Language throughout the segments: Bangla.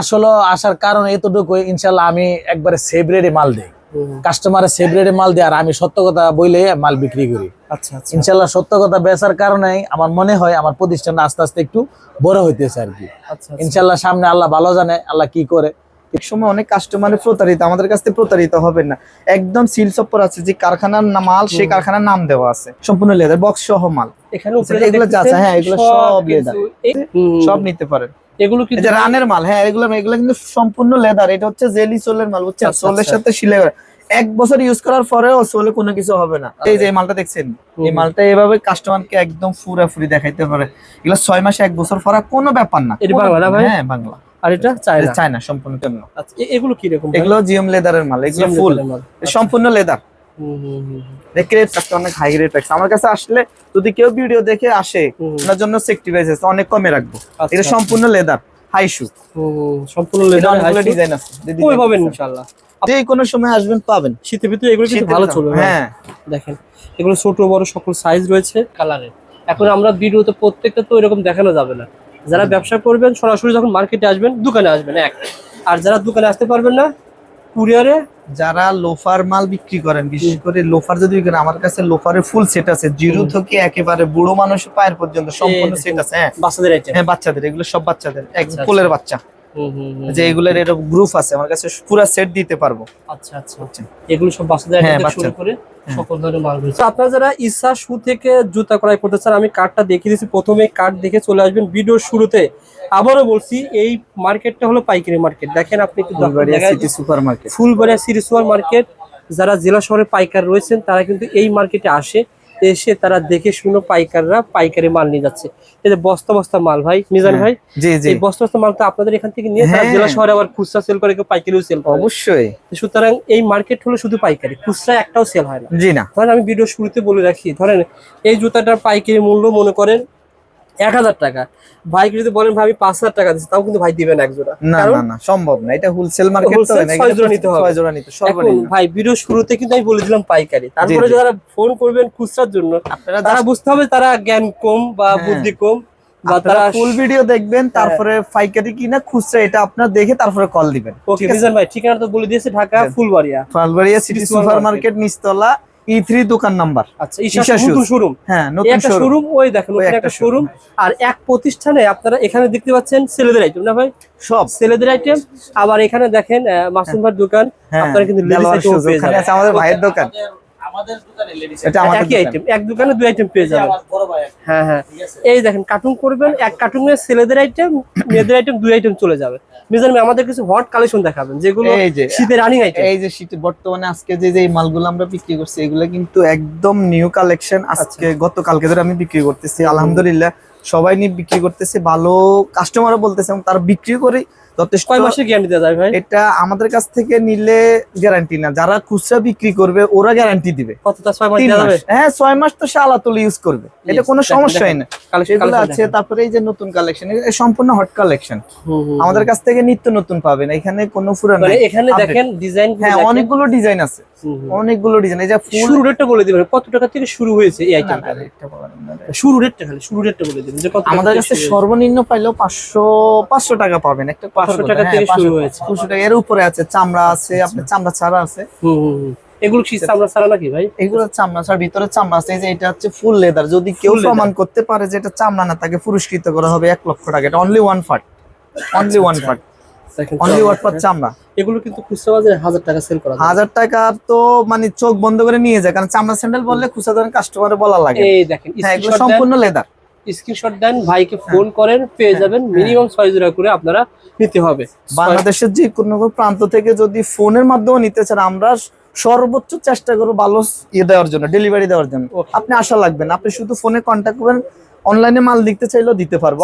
আসলে আসার কারণ এতটুকু ইনশাল্লাহ আমি একবারে সেভ রেটে মাল দিই। কাস্টমারের সেভ রেটে মাল দিই আর আমি সত্য কথা বইলে মাল বিক্রি করি। আচ্ছা আচ্ছা। ইনশাল্লাহ সত্য কথা বেচার কারণে আমার মনে হয় আমার প্রতিষ্ঠান আস্তে আস্তে একটু বড় হইতেছে আর কি। আচ্ছা ইনশাল্লাহ সামনে আল্লাহ ভালো জানে আল্লাহ কি করে। এক সময় অনেক কাস্টমারে প্রতারিত আমাদের কাছ থেকে প্রতারিত হবে না। একদম সিল সপ্পর আছে যে কারখানার মাল সেই কারখানার নাম দেওয়া আছে। সম্পূর্ণ লেদার বক্স সহ মাল। এখানে আচ্ছা, এগুলো যা হ্যাঁ, এগুলো সব হুম, সব নিতে পারেন। এগুলো যে রানের মাল হ্যাঁ এগুলো এগুলো কিন্তু সম্পূর্ণ লেদার এটা হচ্ছে জেলি সোলের মাল বুঝছেন? আচ্ছা, সোলের আচ্ছা। সাথে সিলাই করা। এক বছর ইউজ করার পরেও সোলে কোনো কিছু হবে না। এই যে মালটা দেখছেন? এই মালটা এভাবে কাস্টমারকে একদম ফুরাফুরি দেখাইতে পারে। এগুলো ছয় মাসে এক বছর পরা কোনো ব্যাপার না। এটা বাংলা ভাই? হ্যাঁ বাংলা। আর এটা চায়না? চায়না সম্পূর্ণ আচ্ছা এগুলো কি রকম এগুলো জিএম লেদারের মাল এগুলো ফুল। আচ্ছা। সম্পূর্ণ লেদার প্যাকটা অনেক হাই রেট প্যাকস আমার কাছে আসলে যদি কেউ ভিডিও দেখে আসে ওনার জন্য সেফটি আছে অনেক কমে রাখব। আচ্ছা, এটা আচ্ছা। সম্পূর্ণ লেদার হাই শু সম্পূর্ণ high shoe। ডিজাইন আছে। কই পাবেন। ইনশাআল্লাহ। যে কোনো সময় আসবেন পাবেন। শীতের ভিতরে এগুলো কিন্তু ভালো চলবে হ্যাঁ। দেখেন এগুলো ছোট বড় সকল সাইজ রয়েছে। কালারের। এখন আমরা ভিডিওতে প্রত্যেকটা তো এরকম দেখানো যাবে না। যারা ব্যবসা করবেন সরাসরি যখন মার্কেটে আসবেন দোকানে আসবেন এক। আর যারা দোকানে আসতে পারবেন না কুরিয়ারে যারা লোফার মাল বিক্রি করেন বিশেষ করে লোফার যদি করেন, আমার কাছে লোফারের ফুল সেট আছে। জিরো থেকে একেবারে বুড়ো মানুষ পায়ের পর্যন্ত সম্পূর্ণ সেট আছে হ্যাঁ। বাচ্চাদের হ্যাঁ বাচ্চাদের এগুলো সব বাচ্চাদের এক আচ্ছা, কোলের বাচ্চা। যে এগুলোর এরকম গ্রুপ আছে আমার কাছে পুরো সেট দিতে পারব। আচ্ছা আচ্ছা। আচ্ছা এগুলো সব বাচ্চাদের হ্যাঁ, আইটেম শুরু বাচ্চা। করে হ্যাঁ। সকল ধরনের মাল রয়েছে। আপনারা যারা ইসা শু থেকে জুতা ক্রয় করতে চান আমি কার্ডটা দেখিয়ে দিচ্ছি প্রথমে কার্ড দেখে চলে আসবেন ভিডিওর শুরুতে। আবারও বলছি এই মার্কেটটা হলো পাইকারি মার্কেট দেখেন আপনি Phulbaria city super market Phulbaria city super market যারা জেলা শহরে পাইকার রয়েছেন তারা কিন্তু এই মার্কেটে আসে। এসে তারা দেখে শুনো পাইকাররা পাইকারি মাল নিয়ে যাচ্ছে। এই যে বস্তা বস্তা মাল ভাই মিজান হ্যাঁ। ভাই এই বস্তা বস্তা মাল তো আপনাদের এখান থেকে নিয়ে তারা হ্যাঁ। জেলা শহরে আবার খুচরা সেল করে কেউ পাইকারিও সেল করে। অবশ্যই। সুতরাং এই মার্কেট হলো শুধু পাইকারি খুচরা একটাও সেল হয় না। জি না। ধরেন আমি ভিডিও শুরুতে বলে রাখি ধরেন এই জুতাটার পাইকারি মূল্য মনে করেন এক হাজার টাকা। ভাইকে যদি বলেন ভাই আমি পাঁচ হাজার টাকা দিচ্ছি তাও কিন্তু ভাই দিবেন এক জোড়া। না না না সম্ভব না। এটা হোলসেল মার্কেট তো ছয় জোড়া নিতে হবে। ছয় জোড়া নিতে সর্বনিম্ন। ভাই ভিডিও শুরুতে কিন্তু আমি বলে দিলাম পাইকারি। তারপরে যারা ফোন করবেন খুচরার জন্য তারা বুঝতে হবে তারা জ্ঞান কম বা হ্যাঁ। বুদ্ধি কম বা তারা ফুল ভিডিও দেখবেন তারপরে পাইকারি কিনা খুচরা এটা আপনার দেখে তারপরে কল দিবেন। ওকে ভাই ঠিকানা তো বলে দিয়েছে Dhaka Phulbaria. Phulbaria city super. Market নিচতলা থ্রি দোকান নাম্বার। আচ্ছা নতুন শোরুম হ্যাঁ নতুন শোরুম শোরুম ওই দেখেন একটা শোরুম আর এক প্রতিষ্ঠানে আপনারা এখানে দেখতে পাচ্ছেন ছেলেদের আইটেম না ভাই? সব। ছেলেদের আইটেম আবার এখানে দেখেন আহ, মাসুম ভাইয়ের দোকান। হ্যাঁ। আপনারা কিন্তু আছে আমাদের ভাইয়ের দোকান। আমাদের দোকানে লেডিস এটা আমাদের একই আইটেম এক দোকানে দুই আইটেম পেয়ে যাবেন। হ্যাঁ হ্যাঁ। এই দেখেন কার্টুন করবেন এক কার্টুনে ছেলেদের আইটেম মেয়েদের আইটেম দুই আইটেম চলে যাবে। মিজান আমাদের কিছু হট কালেকশন দেখাবেন যেগুলো এই যে শীতের রানিং আইটেম এই যে শীতে বর্তমানে আজকে যে যে মালগুলো আমরা বিক্রি করছি এগুলো কিন্তু একদম নিউ কালেকশন আজকে গতকালকে ধরে আমি বিক্রি করতেছি। আলহামদুলিল্লাহ সবাই নিয়ে বিক্রি করতেছে। ভালো কাস্টমারও বলতেছে তারা বিক্রি করে যথেষ্ট কয় মাসের গ্যারান্টি দেওয়া যায় ভাই? এটা আমাদের কাছ থেকে নিলে গ্যারান্টি না। যারা খুচরা বিক্রি করবে ওরা গ্যারান্টি দিবে। কতটা ছয় মাস দেওয়া যাবে? হ্যাঁ ছয় মাস তো আলাতুল ইউজ করবে। এটা কোনো সমস্যাই না। এগুলো আছে তারপরে এই যে নতুন কালেকশন সম্পূর্ণ হট কালেকশন আমাদের কাছ থেকে নিত্য নতুন পাবেন। এখানে কোনো পুরান এখানে দেখেন ডিজাইন হ্যাঁ অনেকগুলো ডিজাইন আছে। অনেকগুলো ডিজাইন এই যে ফুল শুরু রেটটা বলে দিবেন। কত টাকা থেকে শুরু হয়েছে এই আইটেমটা শুরু রেটটা খালি শুরু রেটটা বলে দিবেন যে কত আমাদের কাছে শুরু হয়েছে। সর্বনিম্ন পাইলেও পাঁচশো পাঁচশো টাকা পাবেন। একটা 500 টাকা থেকে শুরু হয়েছে। পাঁচশো টাকা এর উপরে আছে চামড়া আছে আপনার চামড়া ছাড়া আছে। হুম হুম হুম। এগুলো কি আমরা সারা নাকি ভাই? এগুলো চামড়া ছাড়া ভিতরে চামড়া আছে যে এটা হচ্ছে ফুল লেদার। যদি কেউ প্রমাণ করতে পারে যে এটা চামড়া না তাকে পুরস্কৃত করা হবে এক লক্ষ টাকা। এটা only one only one only চামড়া। এগুলো কিন্তু খুচরা বাজারে হাজার টাকা সেল করা হাজার টাকা তো মানে চোখ বন্ধ করে নিয়ে যায় কারণ চামড়া স্যান্ডেল বললে খুচরা দোকান কাস্টমারে বলা লাগে। এই দেখেন হ্যাঁ এগুলো সম্পূর্ণ লেদার স্ক্রিনশট দেন ভাইকে ফোন করেন পেয়ে যাবেন মিনিমাম ছয় জোড়া করে আপনারা নিতে হবে। বাংলাদেশের যে কোনো কোনো প্রান্ত থেকে যদি ফোনের মাধ্যমে নিতে চান আমরা সর্বোচ্চ চেষ্টা করব ভালো ইয়ে দেওয়ার জন্য ডেলিভারি দেওয়ার জন্য। আপনি আশা লাগবেন আপনি শুধু ফোনে কন্ট্যাক্ট করবেন অনলাইনে মাল দিতে চাইলেও দিতে পারব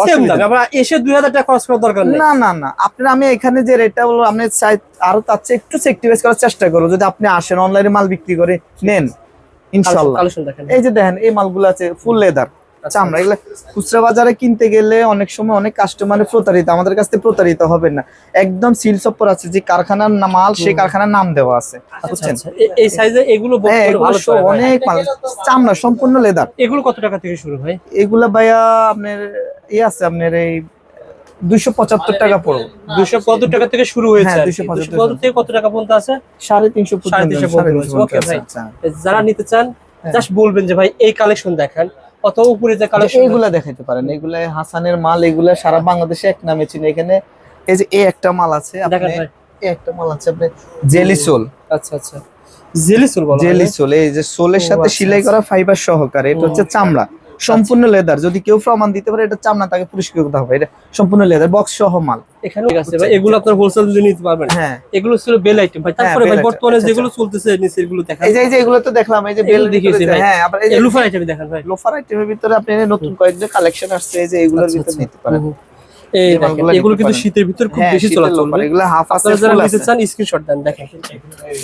এসে দুই হাজার টাকা খরচ করার দরকার না না না আপনার আমি এখানে যে রেটটা বলব আপনি চাই আরও তার চেয়ে একটু সেক্টিভাইজ করার চেষ্টা করব যদি আপনি আসেন অনলাইনে মাল বিক্রি করে নেন ইনশাল্লাহ এই যে দেখেন এই মালগুলো আছে ফুল লেদার চামড়া এগুলো খুচরা বাজারে কিনতে গেলে অনেক সময় অনেক কাস্টমারে প্রতারিত আমাদের কাছ থেকে প্রতারিত হবে না। একদম সিল সপ্পর আছে যে কারখানার মাল সেই কারখানার নাম দেওয়া আছে বুঝছেন? আচ্ছা, এই সাইজে এগুলো হ্যাঁ অনেক মাল চামড়া সম্পূর্ণ লেদার এগুলো কত টাকা থেকে শুরু হয় এগুলা ভাইয়া আপনার ইয়ে আছে আপনার এই দুইশো পঁচাত্তর টাকা পড়বে। দুশো পঁচাত্তর টাকা থেকে শুরু হয়েছে হ্যাঁ, আর কি। 275 275 থেকে কত টাকা পর্যন্ত আছে? সাড়ে তিনশো সাড়ে আচ্ছা। যারা নিতে চান হ্যাঁ। জাস্ট বলবেন যে ভাই এই কালেকশন দেখান। অথবা উপরে যে কালেকশন এইগুলা দেখাইতে পারেন। এগুলা হাসানের মাল এগুলা সারা বাংলাদেশে এক নামে চিনি। এখানে এই যে এই একটা মাল আছে আপনি এই একটা মাল আছে আপনি জেলি সোল। আচ্ছা আচ্ছা। জেলি সোল বলা জেলি? সোল এই যে সোলের সাথে আচ্ছা, সেলাই আচ্ছা। করা ফাইবার সহকারে এটা হচ্ছে চামড়া। সম্পূর্ণ লেদার। যদি কেউ প্রমাণ দিতে পারে এটা চামড়া তাকে পুরস্কৃত করতে হবে। এটা সম্পূর্ণ লেদার বক্স সহ মাল। এখানে ঠিক আছে ভাই এগুলো আপনার হোলসেল দিলে নিতে পারবেন। হ্যাঁ। এগুলো ছিল বেল আইটেম ভাই। তারপরে ভাই বর্তমানে আচ্ছা, যেগুলো চলতেছে নিচে এগুলো দেখান। এই যে এই যে এগুলো তো দেখলাম এই যে বেল দেখিয়েছি ভাই। হ্যাঁ আবার এই লোফার আইটেম দেখান ভাই। লোফার আইটেমের ভিতরে আপনি নতুন কয়েকটা কালেকশন আসছে এই যে এগুলোর আচ্ছা, ভিতরে আচ্ছা। নিতে পারেন। এই এই দেখেন, এগুলো কিন্তু শীতের ভিতর খুব হ্যাঁ বেশি চলাচল এগুলো হাফ আছে যারা নিতে চান স্ক্রিনশট দেন দেখেন।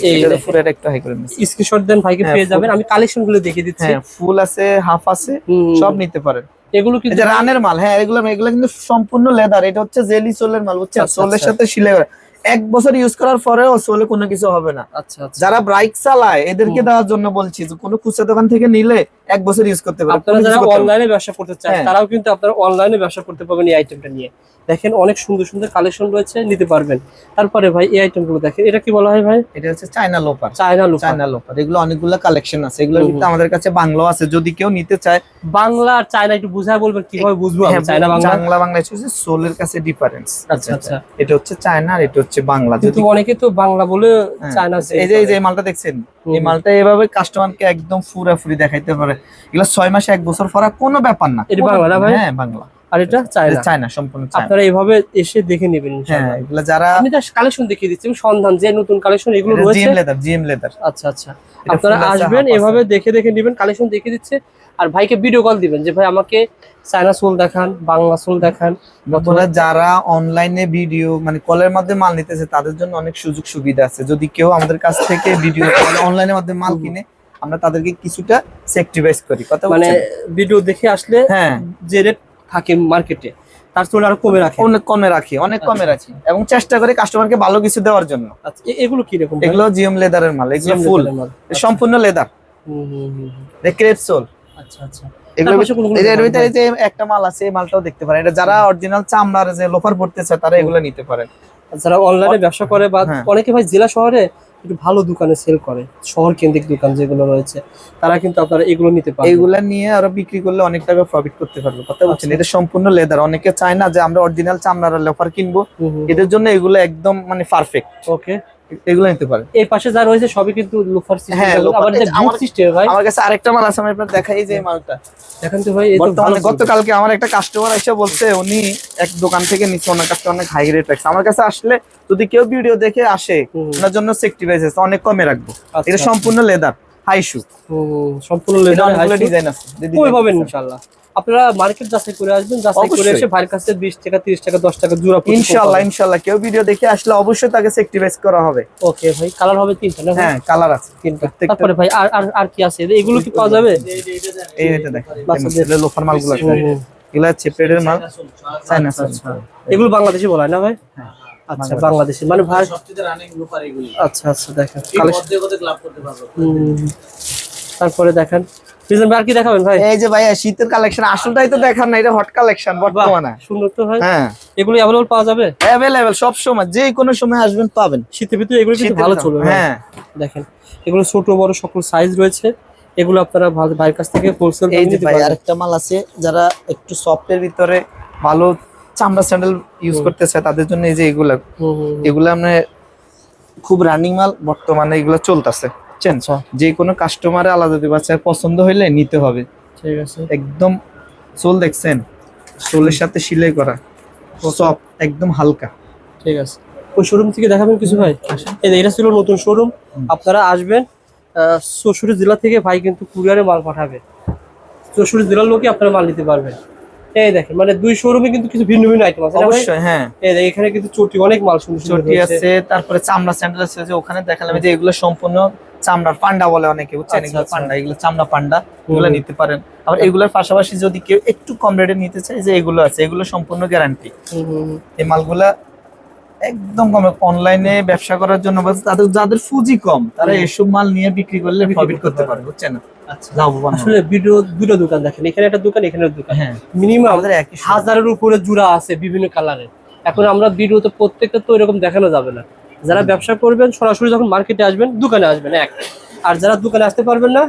এই এটা দেখেন। ফুল এটা একটু হাই করে স্ক্রিনশট দেন ভাইকে হ্যাঁ, পেয়ে যাবেন। আমি কালেকশনগুলো দেখিয়ে দিচ্ছি। হ্যাঁ ফুল আছে হাফ আছে সব নিতে পারেন। এগুলো কিন্তু যে রানের মাল হ্যাঁ এগুলো এগুলো কিন্তু সম্পূর্ণ লেদার এটা হচ্ছে জেলি সোলের মাল বুঝছেন? আচ্ছা, সোলের আচ্ছা। সাথে সিলাই করা এক বছর ইউজ করার পরেও সোলে কোনো কিছু হবে না। আচ্ছা আচ্ছা। যারা বাইক চালায় এদেরকে দেওয়ার জন্য বলছি যে কোনো খুচরা দোকান থেকে নিলে এক বছর ইউজ করতে পারে আপনারা যারা অনলাইনে ব্যবসা করতে চান হ্যাঁ। তারাও কিন্তু আপনারা অনলাইনে ব্যবসা করতে পারবেন এই আইটেমটা নিয়ে। দেখেন অনেক সুন্দর সুন্দর কালেকশন রয়েছে নিতে পারবেন। তারপরে ভাই এই আইটেমগুলো দেখেন এটা কি বলা হয় ভাই? এটা হচ্ছে China loafer China loafer China loafer এগুলো অনেকগুলো কালেকশন আছে। এগুলো কিন্তু আমাদের কাছে বাংলাও আছে। যদি কেউ নিতে চায় বাংলা আর চায়না একটু বুঝায় বলবেন কীভাবে বুঝব আমি? হ্যাঁ, চায়না বাংলা? বাংলা বাংলা হচ্ছে সোলের কাছে ডিফারেন্স আচ্ছা আচ্ছা এটা হচ্ছে চায়না আর এটা হচ্ছে বাংলা। যদি কিন্তু অনেকে তো বাংলা বলে হ্যাঁ, চায়না এই যে এই যে মালটা দেখছেন? এই মালটা এভাবে কাস্টমারকে একদম ফুরা ফুরি দেখাইতে পারে। এগুলো ছয় মাসে এক বছর পরা কোনো ব্যাপার না। এটা বাংলা না ভাই? হ্যাঁ বাংলা। আর এটা চায়না? চায়না সম্পূর্ণ আপনারা এইভাবে এসে দেখে নেবেন হ্যাঁ ইনশাআল্লাহ এগুলো যারা আমি কালেকশন দেখিয়ে দিচ্ছি সন্ধান যে নতুন কালেকশন এগুলো রয়েছে। জিএম লেদার জিএম লেদার আচ্ছা আচ্ছা। আপনারা আসবেন এভাবে দেখে দেখে নেবেন কালেকশন দেখে দিচ্ছে। আর ভাইকে ভিডিও কল দিবেন যে ভাই আমাকে চায়না সোল দেখান বাংলা সোল দেখান। বন্ধুরা যারা অনলাইনে ভিডিও মানে কলের মাধ্যমে মাল নিতেছে তাদের জন্য অনেক সুযোগ সুবিধা আছে। যদি কেউ আমাদের কাছ থেকে ভিডিও অনলাইনের মাধ্যমে মাল কিনে আমরা তাদেরকে কিছুটা সেক্টিভাইজ করি। কথা মানে ভিডিও দেখে আসলে হ্যাঁ। যে রেট থাকে মার্কেটে তার তুলনায় আরও কমে রাখে। অনেক কমে রাখি অনেক কমে রাখি। এবং চেষ্টা করি কাস্টমারকে ভালো কিছু দেওয়ার জন্য। আচ্ছা এগুলো কি রকম এগুলো জিএম লেদারের মাল এগুলো ফুল সম্পূর্ণ লেদার ক্রেপ সোল আচ্ছা আচ্ছা। এর ভিতরে যে একটা মাল আছে এই মালটাও দেখতে পারেন। এটা যারা অরিজিনাল চামড়ার যে লোফার পড়তে চায় তারা এগুলো নিতে পারে যারা অনলাইনে ব্যবসা করে বা হ্যাঁ। অনেকে ভাই জেলা শহরে একটু ভালো দোকানে সেল করে শহর কেন্দ্রিক দোকান যেগুলো রয়েছে তারা কিন্তু আপনারা এগুলো নিতে পারবেন। এইগুলা নিয়ে আরও বিক্রি করলে অনেক টাকা প্রফিট করতে পারবে। কথা বলছেন আচ্ছা। এটা সম্পূর্ণ লেদার অনেকে চায় না যে আমরা অরিজিনাল চামড়ার লোফার কিনবো। এদের জন্য এগুলো একদম মানে পারফেক্ট ওকে এগুলো নিতে পারে এই পাশে যা রয়েছে সবই কিন্তু লুফার সিস্টেম হ্যাঁ। আবার যে সিস্টেম ভাই। আমার কাছে আরেকটা মাল আছে আমি আপনার দেখাই যে মালটা। তো ভাই গতকালকে আমার একটা কাস্টমার এসে বলছে উনি এক দোকান থেকে নিচ্ছে ওনার কাছে অনেক হাই রেট রাখছে আমার কাছে আসলে যদি কেউ ভিডিও দেখে আসে ওনার জন্য সেক্টিভাইজ আছে অনেক কমে রাখব। আচ্ছা, এটা সম্পূর্ণ লেদার হাই শু সম্পূর্ণ লেদার ডিজাইন আছে পাবেন ইনশাআল্লাহ আপনারা মার্কেট যাচাই করে আসবেন যাচাই করে এসে ভাইয়ের কাছে 20 টাকা 30 টাকা 10 টাকা জোড়া ইনশাআল্লাহ ইনশাআল্লাহ কেউ ভিডিও দেখে আসলে অবশ্যই তাকে সেক্টিভাইজ করা হবে। ওকে ভাই। কালার হবে তিনটা না হ্যাঁ কালার আছে। তিনটা। তারপরে ভাই আর আর কি আছে? এগুলো কি পাওয়া যাবে? এই এটা দেখেন বাচ্চাদের। লোফার মালগুলো আছে। এগুলো হচ্ছে পেডের মাল। চাইনা আচ্ছা, আচ্ছা। এগুলো বাংলাদেশি বলা হয় না ভাই? হ্যাঁ, আচ্ছা বাংলাদেশি। মানে ভাই আচ্ছা আচ্ছা দেখেন। কালেকশন তারপরে দেখেন। প্রিজন আর কি দেখাবেন ভাই? এই যে ভাইয়া শীতের কালেকশন আসলটাই তো দেখার না এটা হট কালেকশন বর্তমানে। সুন্দর তো ভাই। হ্যাঁ। এগুলো অ্যাভেলেবল পাওয়া যাবে? অ্যাভেলেবেল সব সময় যে কোনো সময় আসবেন পাবেন। শীতের ভিতরে এগুলো কিন্তু ভালো চলবে হ্যাঁ। দেখেন এগুলো ছোট বড় সকল সাইজ রয়েছে। এগুলো আপনারা ভাইয়ের কাছ থেকে হোলসেল এই যে ভাই আরেকটা মাল আছে যারা একটু সফটের ভিতরে ভালো চামড়া স্যান্ডেল ইউজ করতে চায় তাদের জন্য এই যে এগুলা। এগুলো মানে খুব রানিং মাল বর্তমানে এগুলো চলতেছে। বুঝছেন আচ্ছা। যে কোনো কাস্টমারে আলাদা দিবা পছন্দ হইলে নিতে হবে। ঠিক আছে। একদম সোল দেখছেন? সোলের সাথে সিলাই করা। সব একদম হালকা। ঠিক আছে। ওই শোরুম থেকে দেখাবেন কিছু ভাই? এই এটা ছিল নতুন শোরুম আপনারা আসবেন আহ, চৌষট্টি জেলা থেকে ভাই কিন্তু কুরিয়ারে মাল পাঠাবে। চৌষট্টি জেলার লোকই আপনারা মাল নিতে পারবেন। এই দেখেন মানে দুই শোরুমে কিন্তু কিছু ভিন্ন ভিন্ন আইটেম আছে অবশ্যই হ্যাঁ। এই দেখেন, এখানে কিন্তু চটি অনেক মাল সুন্দর চটি আছে তারপরে চামড়া স্যান্ডেল আছে ওখানে দেখালাম যে এগুলো সম্পূর্ণ চামড়ার পান্ডা বলে অনেকে বুঝছেন আচ্ছা, এগুলো আচ্ছা। পান্ডা এগুলো চামড়া পান্ডা এগুলো নিতে পারেন। আবার এগুলোর পাশাপাশি যদি কেউ একটু কম রেটে নিতে চায় যে এগুলো আছে এগুলো সম্পূর্ণ গ্যারান্টি। এই মালগুলা একদম কম অনলাইনে ব্যবসা করার জন্য তাদের যাদের পুঁজি কম তারা। এসব মাল নিয়ে বিক্রি করলে প্রফিট করতে পারবে। বুঝছেন না? আচ্ছা। আসলে ভিডিও দুটো দোকান দেখেন এখানে একটা দোকান এখানে দোকান। হ্যাঁ। মিনিমাম আমাদের একই হাজারের উপরে জুড়া আছে বিভিন্ন কালারের এখন আমরা ভিডিওতে প্রত্যেকটা তো এরকম দেখানো যাবে না। যারা ব্যবসা করবেন সরাসরি যখন মার্কেটে আসবেন দোকানে আসবেন এক। আর যারা দোকানে আসতে পারবেন না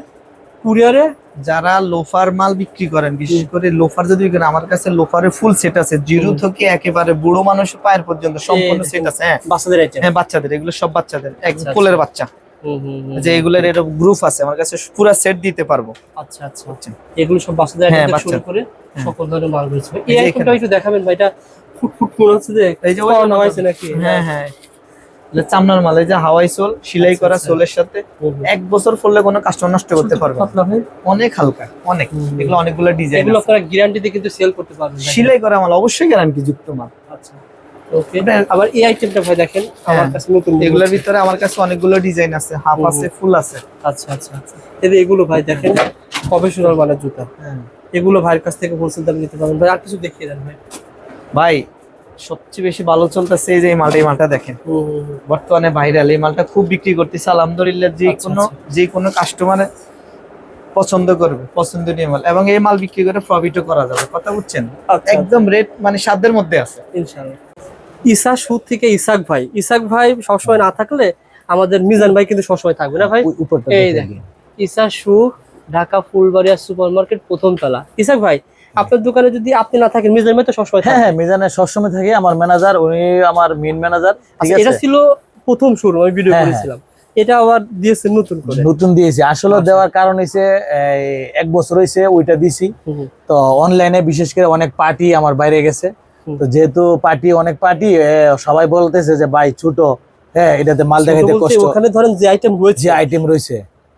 কুরিয়ারে যারা লোফার মাল বিক্রি করেন বিশেষ করে লোফার যদি করেন, আমার কাছে লোফারের ফুল সেট আছে জিরো। থেকে একেবারে বুড়ো মানুষ পায়ের পর্যন্ত সম্পূর্ণ সেট আছে হ্যাঁ। বাচ্চাদের হ্যাঁ বাচ্চাদের এগুলো সব বাচ্চাদের এক আচ্ছা, কোলের বাচ্চা। যে যে এগুলোর এরকম গ্রুপ আছে আমার কাছে পুরো সেট দিতে পারব। আচ্ছা আচ্ছা। আচ্ছা। এগুলো সব বাচ্চাদের হ্যাঁ, বাচ্চা। করে হ্যাঁ। সকল ধরনের মাল রয়েছে। এই আইটেমটা একটু দেখাবেন ভাই এটা ফুট ফুট মনে হচ্ছে যে এই যে হয়েছে নাকি? হ্যাঁ হ্যাঁ। চামড়ার মাল এই যে হাওয়াই সোল সেলাই আচ্ছা, করা আচ্ছা। সোলের সাথে। এক বছর পরলে কোনো কাস্টমার নষ্ট করতে পারবে অনেক হালকা অনেক। এগুলো অনেকগুলো ডিজাইন এগুলো আপনারা গ্যারান্টিতে কিন্তু সেল করতে পারবেন। সেলাই করা মাল অবশ্যই গ্যারান্টি যুক্ত মাল। আচ্ছা ওকে আবার এই আইটেমটা ভাই দেখেন আমার হ্যাঁ। কাছে নতুন এগুলোর ভিতরে আমার কাছে অনেকগুলো ডিজাইন আছে হাফ আছে ফুল আছে। আচ্ছা আচ্ছা আচ্ছা। এই এগুলো ভাই দেখেন প্রফেশনাল মানের জুতা। এগুলো ভাইয়ের কাছ থেকে হোলসেল দামে নিতে পারবেন। ভাই আর কিছু দেখিয়ে দেন ভাই। ভাই সবচেয়ে বেশি ভালো চলতেছে এই যে এই মালটা এই মালটা দেখেন। বর্তমানে ভাইরাল এই মালটা খুব বিক্রি করতেছে। আলহামদুলিল্লাহ যে আচ্ছা, কোনো যে কোনো কাস্টমার পছন্দ করবে পছন্দনীয় মাল। এবং এই মাল বিক্রি করে প্রফিটও করা যাবে। কথা বুঝছেন? আচ্ছা, একদম রেট মানে সাধ্যের মধ্যে আছে। ইনশাআল্লাহ। ইসা সুদ থেকে ইসাক ভাই। ইসাক ভাই সবসময় না থাকলে আমাদের মিজান ভাই কিন্তু সবসময় থাকবে না ভাই? এই দেখেন। Isa shoe Dhaka Phulbaria super market প্রথম তলা। ইসাক ভাই আপনার দোকানে যদি আপনি না থাকেন মিজান ভাই তো সবসময় হ্যাঁ হ্যাঁ মিজানে সবসময় থাকে। আমার ম্যানেজার উনি আমার মেন ম্যানেজার আচ্ছা, এটা ছিল প্রথম শুরু আমি ভিডিও হ্যাঁ, করেছিলাম। এটা আবার দিয়েছে নতুন করে। নতুন দিয়েছি। আসলে আচ্ছা। দেওয়ার কারণ হইছে এক বছর হইছে ওইটা দিছি। তো অনলাইনে বিশেষ করে অনেক পার্টি আমার বাইরে গেছে। তো যেহেতু পার্টি অনেক পার্টি সবাই বলতেছে যে ভাই ছোট হ্যাঁ এটাতে মাল দেখাইতে কষ্ট। ওখানে ধরেন যে আইটেম রয়েছে। যে আইটেম রয়েছে।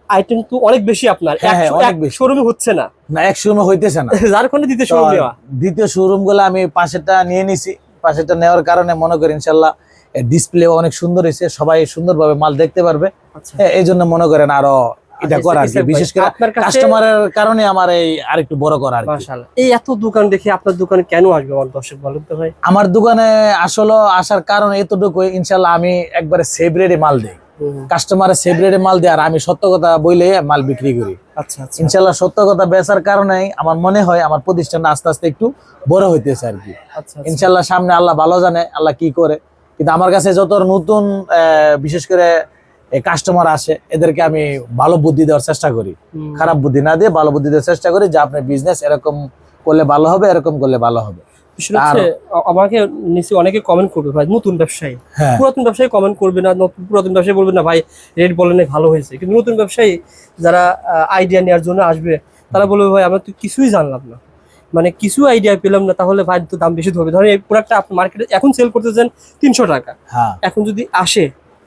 আইটেম তো অনেক বেশি আপনার। হ্যাঁ, হ্যাঁ, অনেক বেশি। শোরুমে হচ্ছে না। না এক সময় হইতেছে না। যার কারণে তো শোরুম নেওয়া। দ্বিতীয় শোরুমগুলো আমি পাশেরটা নিয়ে নিছি। পাশেরটা নেওয়ার কারণে মনে করি ইনশাল্লাহ ডিসপ্লে অনেক সুন্দর হয়েছে সবাই সুন্দরভাবে মাল দেখতে পারবে। আচ্ছা। হ্যাঁ, এই জন্য মনে করেন আরও এটা আচ্ছা, করা আর বিশেষ করে কাস্টমারের কারণে আমার এই আরেকটু বড় করা আর মাশাআল্লাহ। এই এত দোকান দেখে আপনার দোকানে কেন আসবে আমার দর্শক বলেন তো ভাই। আমার দোকানে আসলে আসার কারণ এতটুকু ইনশাল্লাহ আমি একবারে সেভ রেটে মাল দিই। কাস্টমারের সেভ রেটে মাল দেয় আর আমি সত্য কথা বইলে মাল বিক্রি করি। আচ্ছা আচ্ছা। ইনশাল্লাহ সত্য কথা বেচার কারণে আমার মনে হয় আমার প্রতিষ্ঠানটা আস্তে আস্তে একটু বড় হইতেছে আর কি। আচ্ছা ইনশাল্লাহ সামনে আল্লাহ ভালো জানে আল্লাহ কি করে। কিন্তু আমার কাছে যত নতুন বিশেষ করে কাস্টমার আসে এদেরকে আমি ভালো বুদ্ধি দেওয়ার চেষ্টা করি। খারাপ বুদ্ধি না দিয়ে ভালো বুদ্ধি দেওয়ার চেষ্টা করি যে আপনার বিজনেস এরকম করলে ভালো হবে এরকম করলে ভালো হবে। আমাকে নিচে অনেকে কমেন্ট করবে ভাই নতুন ব্যবসায়ী। হ্যাঁ। পুরাতন ব্যবসায়ী কমেন্ট করবে না নতুন পুরাতন ব্যবসায়ী বলবে না ভাই রেট বলেন নাই, ভালো হয়েছে। কিন্তু নতুন ব্যবসায়ী যারা আইডিয়া নেওয়ার জন্য আসবে তারা বলবে ভাই আমরা তো কিছুই জানলাম না। মানে কিছু আইডিয়া পেলাম না তাহলে ভাই তো দাম বেশি ধরবে। ধরেন এই প্রোডাক্টটা আপনি মার্কেটে এখন সেল করতেছেন তিনশো টাকা। হ্যাঁ। এখন যদি আসে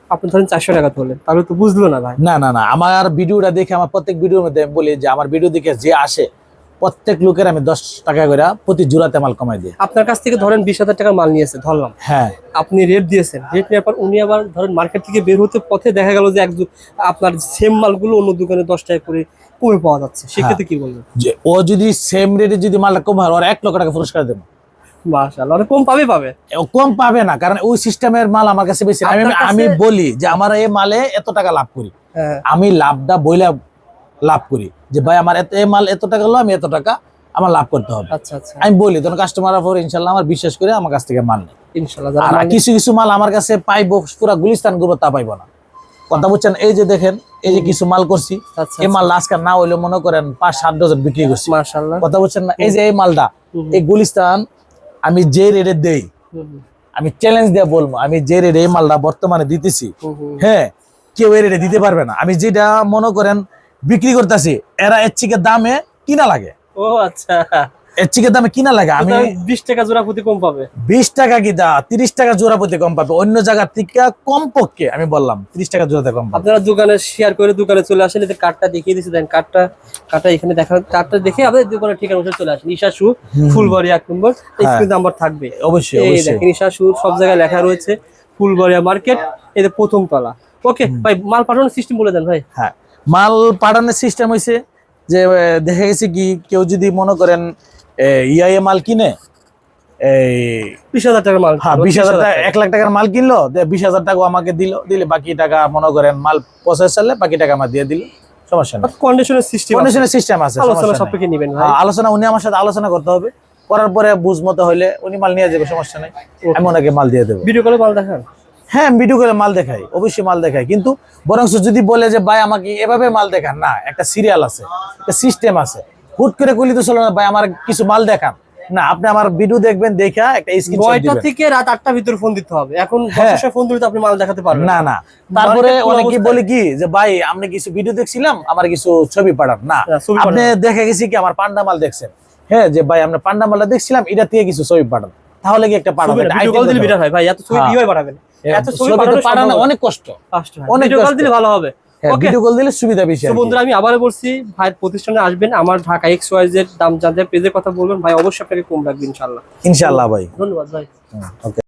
আপনি ধরেন চারশো টাকা ধরলেন তাহলে তো বুঝলো না ভাই। না না না আমার ভিডিওটা দেখে আমার প্রত্যেক ভিডিওর মধ্যে বলি যে আমার ভিডিও দেখে যে আসে প্রত্যেক লোকের আমি দশ টাকা করে প্রতি জোড়াতে মাল কমাই দিই। আপনার কাছ থেকে ধরেন বিশ হাজার টাকার মাল নিয়েছে ধরলাম। হ্যাঁ। আপনি রেট দিয়েছেন। রেট নেওয়ার পর উনি আবার ধরেন মার্কেট থেকে বের হতে পথে দেখা গেল যে এক আপনার সেম মালগুলো অন্য দোকানে দশ টাকা করে কমে পাওয়া যাচ্ছে। সেক্ষেত্রে কি বলবেন? যে ও যদি সেম রেটে যদি মালটা কমায় ওর এক লক্ষ টাকা পুরস্কার দেবো। মাশাআল্লাহ কম পাবে পাবে। কম পাবে না কারণ ওই সিস্টেমের মাল আমার কাছে বেশি আমি বলি যে আমার এই মালে এত টাকা লাভ করি। হ্যাঁ। আমি লাভটা বইলা লাভ করি। যে ভাই আমার এত এই মাল এত টাকা হলো আমি এত টাকা আমার লাভ করতে হবে। আচ্ছা আচ্ছা। আমি বলি তখন কাস্টমার পর ইনশাল্লাহ আমার বিশ্বাস করে আমার কাছ থেকে মাল নেই আর কিছু কিছু মাল আমার কাছে পাইবো পুরো গুলিস্তান করব তা পাইবো না। কথা বলছেন এই যে দেখেন এই যে কিছু মাল করছি আচ্ছা এই মাল আজকাল না হইলে মনে করেন পাঁচ সাত ডজন বিক্রি করছি। কথা বলছেন না এই যে এই মালটা এই গুলিস্তান আমি যে রেটে দেই আমি চ্যালেঞ্জ দিয়ে বলব আমি যে রেটে এই মালটা বর্তমানে দিতেছি। হ্যাঁ কেউ এই রেটে দিতে পারবে না। আমি যেটা মনে করেন বিক্রি করতেছি এরা এর থেকে দামে কিনা লাগে। ও আচ্ছা। এর দামে কিনা লাগে আমি বিশ টাকা জোড়া প্রতি কম পাবে। বিশ টাকা কি দা তিরিশ টাকা জোড়া প্রতি কম পাবে অন্য থেকে কম পক্ষে আমি বললাম তিরিশ টাকা জোড়াতে কম আপনারা দোকানে শেয়ার করে দোকানে চলে আসেন এতে কার্ডটা দেখিয়ে দিচ্ছি দেন কার্ডটা কার্ডটা এখানে দেখা কার্ডটা দেখে আপনাদের দোকানের ঠিকানা অনুসারে চলে আসেন। ঈশা শু। ফুলবাড়ি এক নম্বর হ্যাঁ। স্ক্রিন নাম্বার থাকবে। অবশ্যই এই অবশ্যই। ঈশা শু সব জায়গায় লেখা রয়েছে ফুলবাড়িয়া মার্কেট এতে প্রথম তলা। ওকে ভাই মাল পাঠানোর সিস্টেম বলে দেন ভাই। হ্যাঁ। মাল পাঠানোর সিস্টেম হয়েছে যে দেখা গেছে কি কেউ যদি মনে করেন ইআইএ মাল কিনে এই বিশ হাজার টাকার মাল। হ্যাঁ বিশ হাজার টাকা এক লাখ টাকার মাল কিনলো বিশ হাজার টাকা আমাকে দিল দিলে বাকি টাকা মনে করেন মাল প্রসেস চাললে বাকি টাকা আমার দিয়ে দিল সমস্যা নেই। কন্ডিশনের সিস্টেম কন্ডিশনের সিস্টেম আছে আলোচনা নেই। সাপেক্ষে হ্যাঁ, আলোচনা উনি আমার সাথে আলোচনা করতে হবে করার পরে বুঝ মতো হইলে উনি মাল নিয়ে যাবে সমস্যা নেই। আমি ওনাকে মাল দিয়ে দেবো। ভিডিও কলে মাল দেখান। হ্যাঁ ভিডিও করে মাল দেখাই অবশ্যই মাল দেখাই। কিন্তু বরং যদি বলে যে ভাই আমাকে এভাবে মাল দেখান। না একটা সিরিয়াল আছে একটা সিস্টেম আছে। হুট করে কইলি তো চলো না ভাই আমার কিছু মাল দেখান। না আপনি আমার ভিডিও দেখবেন দেখা একটা স্ক্রিনশট থেকে রাত আটটার ভিতরে ফোন দিতে হবে। এখন হ্যাঁ। ফোন দিলে তো আপনি মাল দেখাতে পারবেন না। না তারপরে অনেকে বলে কি যে ভাই আপনি কিছু ভিডিও দেখছিলাম আমার কিছু ছবি পাঠান। না না, আপনি দেখে গেছি কি আমার পান্ডা মাল দেখছেন। হ্যাঁ যে ভাই আমরা পান্ডা মালটা দেখছিলাম এটা থেকে কিছু ছবি পাঠান। তাহলে কি একটা কল দিলে হয়। ভাই এত ছবি হ্যাঁ। কীভাবে পাঠাবেন? এত ছবি ছবি পাঠানো পাঠানো সম্ভব। না। অনেক কষ্ট কষ্ট অনেক কষ্ট। দিলে ভালো হবে। হ্যাঁ ভিডিও কল দিলে সুবিধা বেশি। বন্ধুরা আমি আবারও বলছি ভাই প্রতিষ্ঠানে আসবেন আমার ঢাকা এক্স ওয়াই জেড দাম জানতে পেজের কথা বলবেন ভাই অবশ্যই আপনাকে কম রাখবে ইনশাল্লাহ ইনশাআল্লাহ ভাই। ধন্যবাদ ভাই। ওকে